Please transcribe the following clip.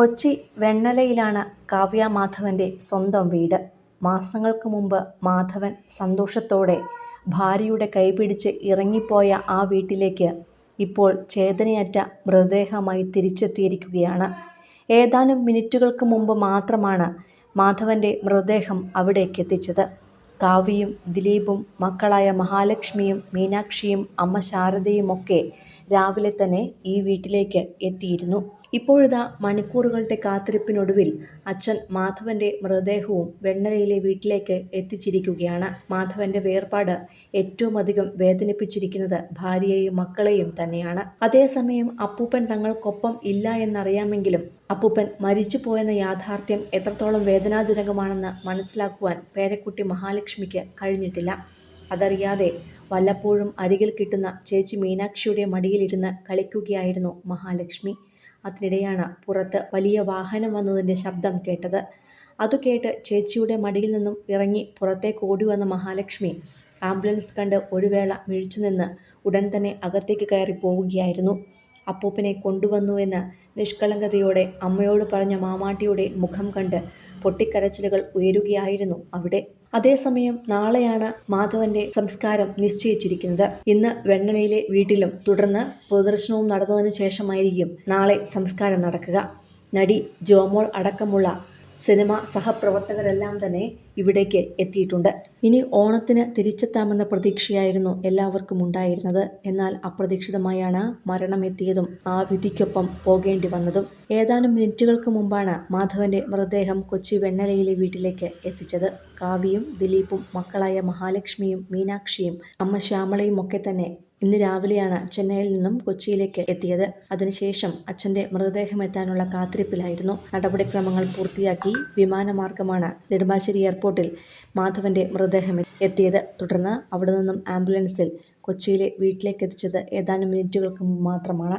കൊച്ചി വെണ്ണലയിലാണ് കാവ്യ മാധവന്റെ സ്വന്തം വീട്. മാസങ്ങൾക്ക് മുമ്പ് മാധവൻ സന്തോഷത്തോടെ ഭാര്യയുടെ കൈപിടിച്ച് ഇറങ്ങിപ്പോയ ആ വീട്ടിലേക്ക് ഇപ്പോൾ ചേതനയറ്റ മൃതദേഹമായി തിരിച്ചെത്തിയിരിക്കുകയാണ്. ഏതാനും മിനിറ്റുകൾക്ക് മുമ്പ് മാത്രമാണ് മാധവന്റെ മൃതദേഹം അവിടേക്കെത്തിച്ചത്. കാവ്യയും ദിലീപും മക്കളായ മഹാലക്ഷ്മിയും മീനാക്ഷിയും അമ്മ ശാരദയുമൊക്കെ രാവിലെ തന്നെ ഈ വീട്ടിലേക്ക് എത്തിയിരുന്നു. ഇപ്പോഴിതാ മണിക്കൂറുകളുടെ കാത്തിരിപ്പിനൊടുവിൽ അച്ഛൻ മാധവന്റെ മൃതദേഹവും വെണ്ണലയിലെ വീട്ടിലേക്ക് എത്തിച്ചിരിക്കുകയാണ്. മാധവന്റെ വേർപാട് ഏറ്റവും അധികം വേദനിപ്പിച്ചിരിക്കുന്നത് ഭാര്യയെയും മക്കളെയും തന്നെയാണ്. അതേസമയം അപ്പൂപ്പൻ തങ്ങൾക്കൊപ്പം ഇല്ല എന്നറിയാമെങ്കിലും അപ്പൂപ്പൻ മരിച്ചുപോയെന്ന യാഥാർത്ഥ്യം എത്രത്തോളം വേദനാജനകമാണെന്ന് മനസ്സിലാക്കുവാൻ പേരക്കുട്ടി മഹാലക്ഷ്മിക്ക് കഴിഞ്ഞിട്ടില്ല. അതറിയാതെ വല്ലപ്പോഴും അരികിൽ കിട്ടുന്ന ചേച്ചി മീനാക്ഷിയുടെ മടിയിലിരുന്ന് കളിക്കുകയായിരുന്നു മഹാലക്ഷ്മി. അതിനിടെയാണ് പുറത്ത് വലിയ വാഹനം വന്നതിന്റെ ശബ്ദം കേട്ടത്. അതു കേട്ട് ചേച്ചിയുടെ മടിയിൽ നിന്നും ഇറങ്ങി പുറത്തേക്ക് ഓടി വന്ന മഹാലക്ഷ്മി ആംബുലൻസ് കണ്ട് ഒരു വേള മിഴിച്ചുനിന്ന് ഉടൻ തന്നെ അകത്തേക്ക് കയറി പോവുകയായിരുന്നു. അപ്പൂപ്പനെ കൊണ്ടുവന്നുവെന്ന് നിഷ്കളങ്കതയോടെ അമ്മയോട് പറഞ്ഞ മാമാട്ടിയുടെ മുഖം കണ്ട് പൊട്ടിക്കരച്ചിലുകൾ ഉയരുകയായിരുന്നു അവിടെ. അതേസമയം നാളെയാണ് മാധവന്റെ സംസ്കാരം നിശ്ചയിച്ചിരിക്കുന്നത്. ഇന്ന് വെണ്ണലയിലെ വീട്ടിലും തുടർന്ന് പ്രദർശനവും നടന്നതിന് ശേഷമായിരിക്കും നാളെ സംസ്കാരം നടക്കുക. നടി ജോമോൾ അടക്കമുള്ള സിനിമാ സഹപ്രവർത്തകരെല്ലാം തന്നെ ഇവിടേക്ക് എത്തിയിട്ടുണ്ട്. ഇനി ഓണത്തിന് തിരിച്ചെത്താമെന്ന പ്രതീക്ഷയായിരുന്നു എല്ലാവർക്കും ഉണ്ടായിരുന്നത്. എന്നാൽ അപ്രതീക്ഷിതമായാണ് മരണമെത്തിയതും ആ വിധിക്കൊപ്പം പോകേണ്ടി വന്നതും. ഏതാനും മിനിറ്റുകൾക്ക് മുമ്പാണ് മാധവന്റെ മൃതദേഹം കൊച്ചി വെണ്ണലയിലെ വീട്ടിലേക്ക് എത്തിച്ചത്. കാവ്യയും ദിലീപും മക്കളായ മഹാലക്ഷ്മിയും മീനാക്ഷിയും അമ്മ ശ്യാമളയും ഒക്കെ തന്നെ ഇന്ന് രാവിലെയാണ് ചെന്നൈയിൽ നിന്നും കൊച്ചിയിലേക്ക് എത്തിയത്. അതിനുശേഷം അച്ഛന്റെ മൃതദേഹം എത്താനുള്ള കാത്തിരിപ്പിലായിരുന്നു. നടപടിക്രമങ്ങൾ പൂർത്തിയാക്കി വിമാനമാർഗമാണ് നെടുമ്പാശ്ശേരി എയർപോർട്ടിൽ മാധവന്റെ മൃതദേഹം എത്തിയത്. തുടർന്ന് അവിടെ നിന്നും ആംബുലൻസിൽ കൊച്ചിയിലെ വീട്ടിലേക്ക് എത്തിച്ചത് ഏതാനും മിനിറ്റുകൾക്ക് മാത്രമാണ്.